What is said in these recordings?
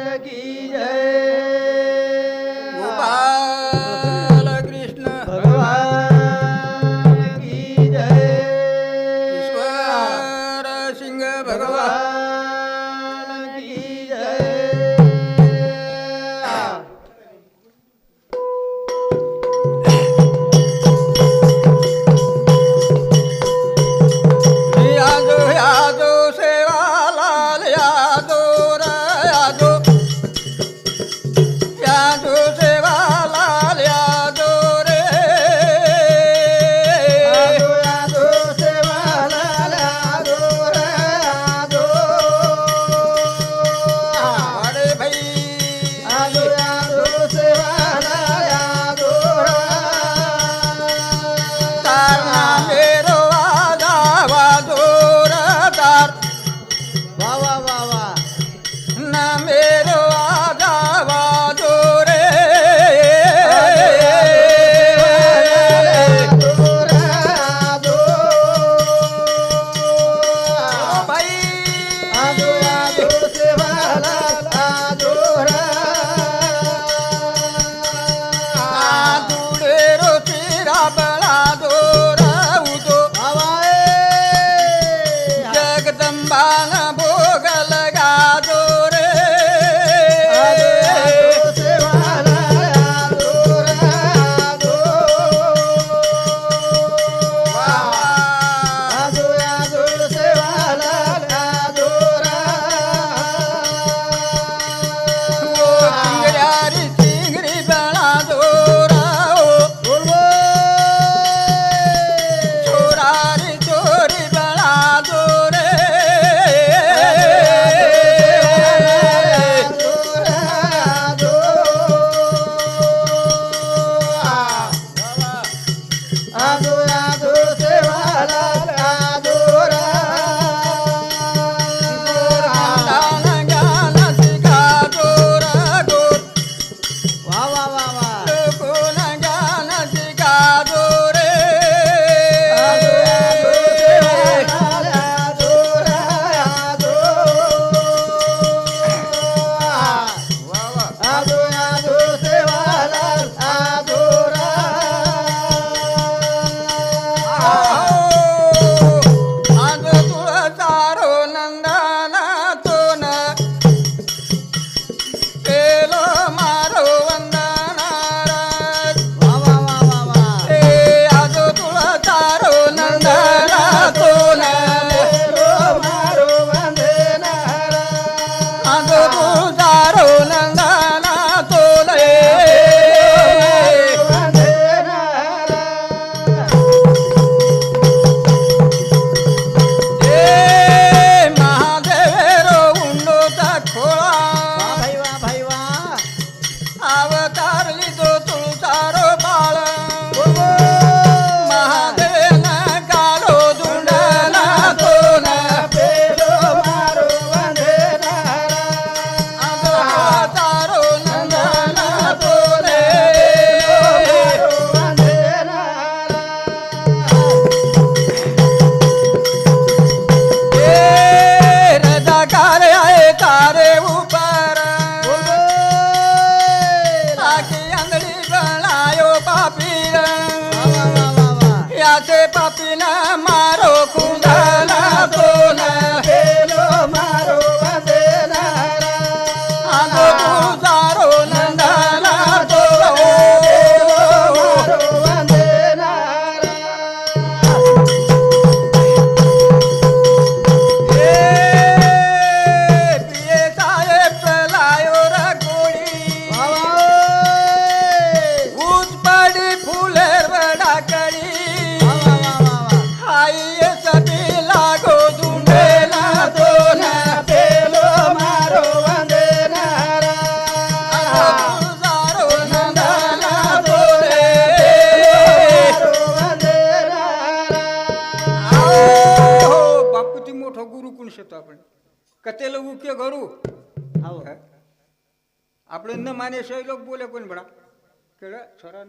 की जय jagadambanga bo ছোড়া सौथी मोठो गुरु कोण शेतो आपण? कते उके गुरु हो. आपले न माने लोक बोले कोण बडा? केला छोरा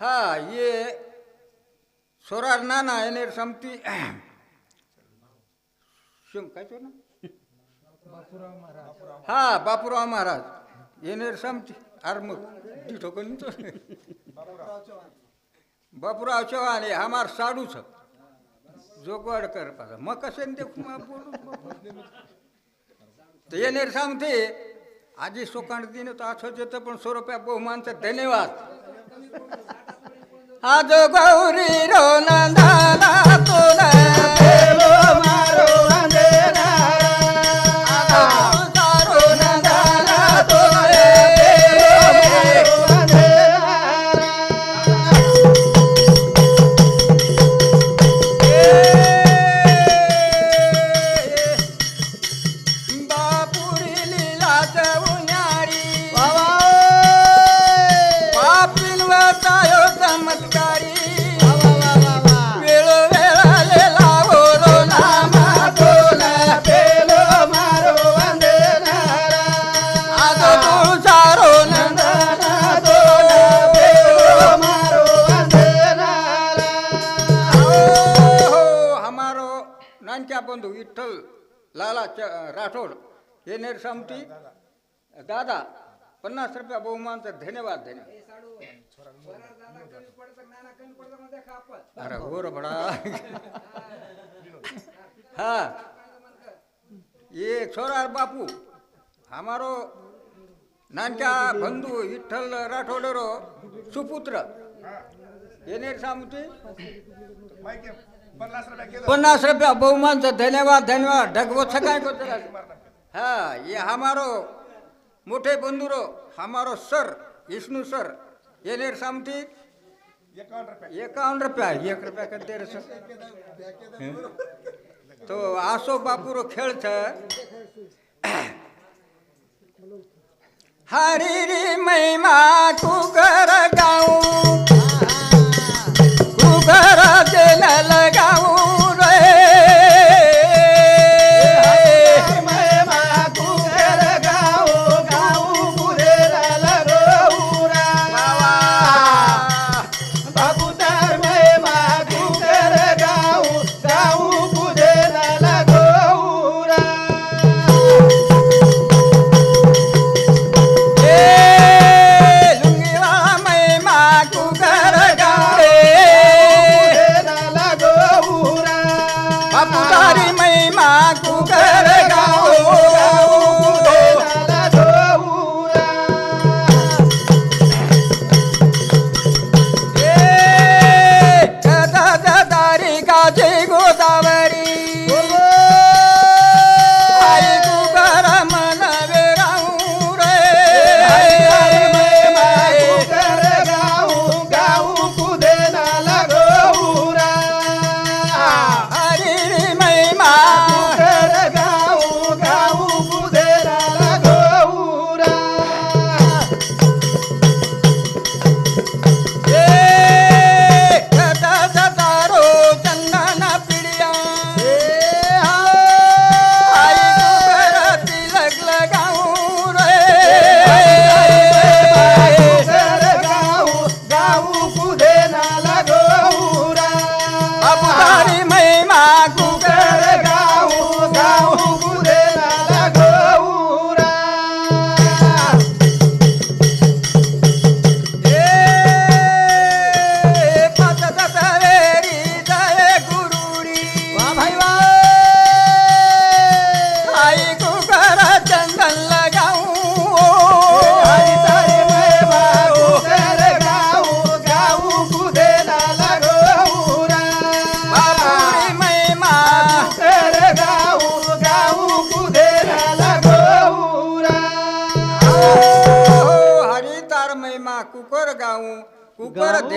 हा ये सोरार नाना एने संपती. शिंग ना हा बापूराव महाराज. येणे संपती. आर मग ठोकून बापूराव चव्हाण. बापूराव चव्हाण हमार आम्हाला साडूच. जोगवाड करपा मग बोलू ते येणार सांगते आजी सोकांड दिन तर असंच येतं पण स्वरूप्या रुपया बहुमानचं धन्यवाद. आज गौरी रो नंदाला आमच्या बंधू विठ्ठल लाला च- राठोड हे नेरसामती दादा पन्नास रुपया बहुमानचं धन्यवाद धन्यवाद अरे हो बडा हा. ये छोरा बापू हमारो नानक्या बंधू विठ्ठल राठोडरो सुपुत्र. हे नेरसामती पन्नास रुपया बहुमानचं धन्यवाद धन्यवाद. ढगवत काय करतो हा ये हमारो मोठे बंधुरो हमारो सर विष्णु सर. ये नेर सामती? एकावन्न रुपया. एक रुपया का तेरे सर तो आसो बापूरो खेळ छ. हरी रे महिमा कुकर गाऊ.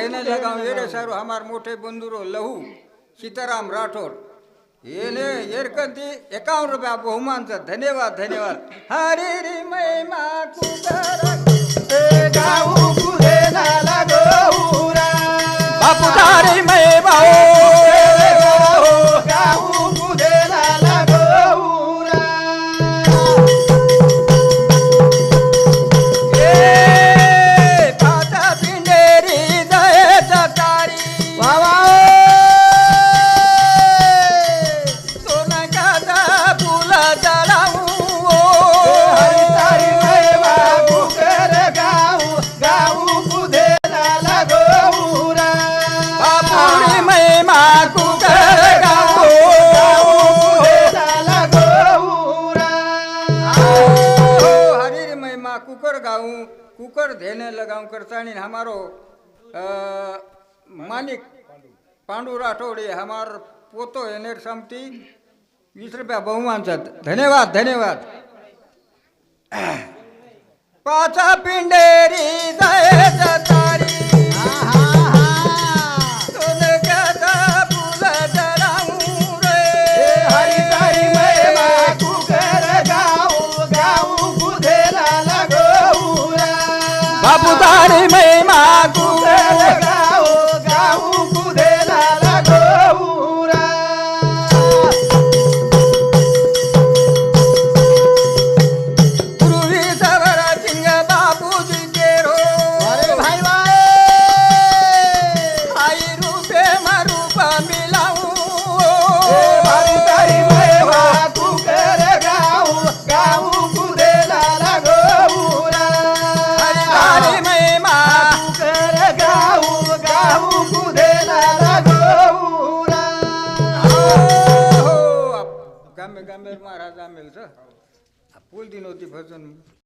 कुकर देने लगाऊ येरे सारू हमार मोठे बंधुरो लहू सीताराम राठोड. येने येरकंती एकावन्न रुपया बहुमानचं. धन्यवाद धन्यवाद. हरी रे महिमा कुकर बापुदारी महिमा. ए धेने लगाऊं करतानी हमारो अ, मालिक पांडू राठोडे हमार पोतो येणे समती वीस रुपया बहुमानचा धन्यवाद धन्यवाद पाचा पिंडेरी जायच बाबूदारी महिमा कुकर गाऊ मेरमा राजा मिल्छ पुल दिनोति भजन।